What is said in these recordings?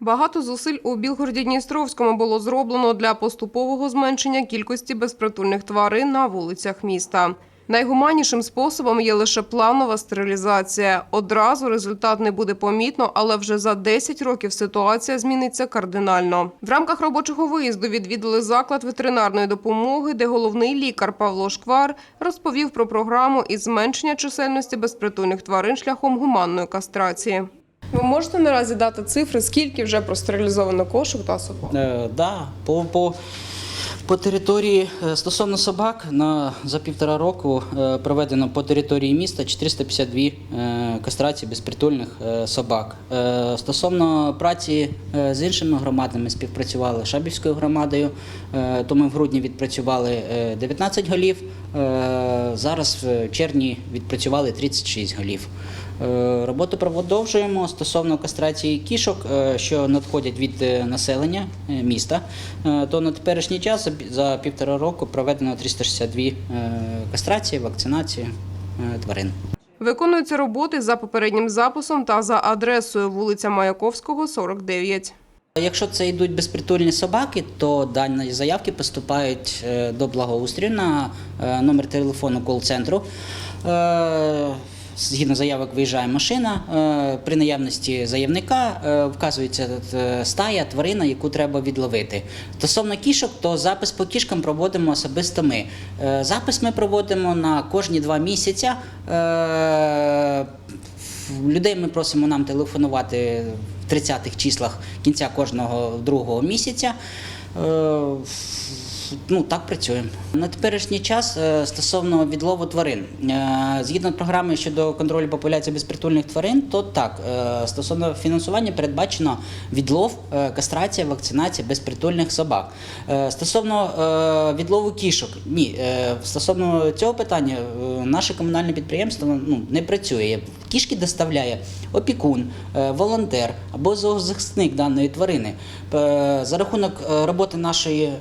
Багато зусиль у Білгороді-Дністровському було зроблено для поступового зменшення кількості безпритульних тварин на вулицях міста. Найгуманнішим способом є лише планова стерилізація. Одразу результат не буде помітно, але вже за 10 років ситуація зміниться кардинально. В рамках робочого виїзду відвідали заклад ветеринарної допомоги, де головний лікар Павло Шквар розповів про програму із зменшення чисельності безпритульних тварин шляхом гуманної кастрації. Ви можете наразі дати цифри, скільки вже простерилізовано кошик та собак? Е, да, по, по, по території е, стосовно собак на за півтора року е, проведено по території міста 452 е, кастрації безпритульних собак. Стосовно праці з іншими громадами співпрацювали Шабівською громадою, то ми в грудні відпрацювали е, 19 голів. Зараз в червні відпрацювали 36 голів. Роботу продовжуємо стосовно кастрації кішок, що надходять від населення міста. То на теперішній час за півтора року проведено 362 е, кастрації, вакцинації е, тварин. Виконуються роботи за попереднім записом та за адресою вулиця Маяковського, 49. Якщо це йдуть безпритульні собаки, то дані заявки поступають е, до благоустрою на номер телефону кол-центру. Згідно заявок виїжджає машина. е, При наявності заявника е, вказується е, стая, тварина, яку треба відловити. Стосовно кішок, то запис по кішкам проводимо особисто ми. Запис ми проводимо на кожні два місяці. Людей ми просимо нам телефонувати в 30-х числах кінця кожного другого місяця. Ну, так працюємо. На теперішній час е, стосовно відлову тварин. Е, Згідно програми щодо контролю популяції безпритульних тварин, то так, е, стосовно фінансування передбачено відлов, кастрація, вакцинація безпритульних собак. Стосовно відлову кішок, ні, стосовно цього питання, наше комунальне підприємство ну, не працює. Кішки доставляє опікун, е, волонтер або зоозахисник даної тварини. Е, За рахунок е, роботи нашої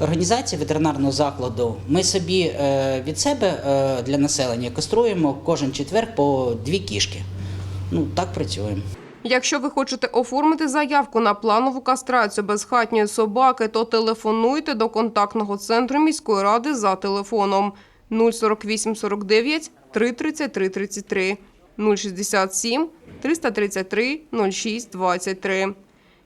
організації ветеринарного закладу ми собі від себе для населення каструємо кожен четвер по дві кішки. Ну так працюємо. Якщо ви хочете оформити заявку на планову кастрацію безхатньої собаки, то телефонуйте до контактного центру міської ради за телефоном 048 49 333 33 067 333 06 23.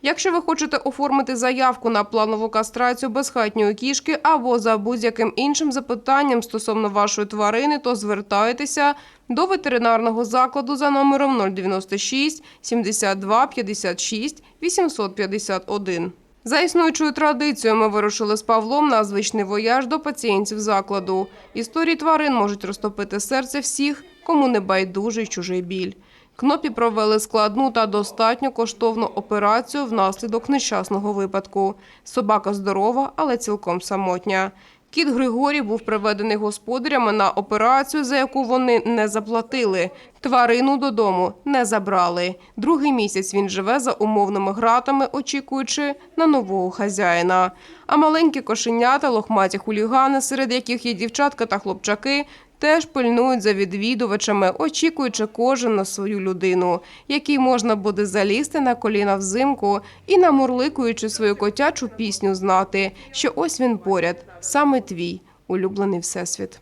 Якщо ви хочете оформити заявку на планову кастрацію безхатньої кішки або за будь-яким іншим запитанням стосовно вашої тварини, то звертайтеся до ветеринарного закладу за номером 096 72 56 851. За існуючою традицією ми вирушили з Павлом на звичний вояж до пацієнтів закладу. Історії тварин можуть розтопити серце всіх, кому не байдужий чужий біль. Кнопі провели складну та достатньо коштовну операцію внаслідок нещасного випадку. Собака здорова, але цілком самотня. Кіт Григорій був приведений господарями на операцію, за яку вони не заплатили. Тварину додому не забрали. Другий місяць він живе за умовними гратами, очікуючи на нового хазяїна. А маленькі кошенята, лохматі хулігани, серед яких є дівчатка та хлопчаки, теж пильнують за відвідувачами, очікуючи кожен на свою людину, якій можна буде залізти на коліна взимку і, намурликуючи свою котячу пісню, знати, що ось він поряд, саме твій улюблений всесвіт.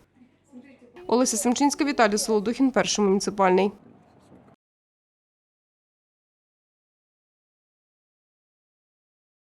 Олеся Семчинська, Віталій Солодухін, перший муніципальний.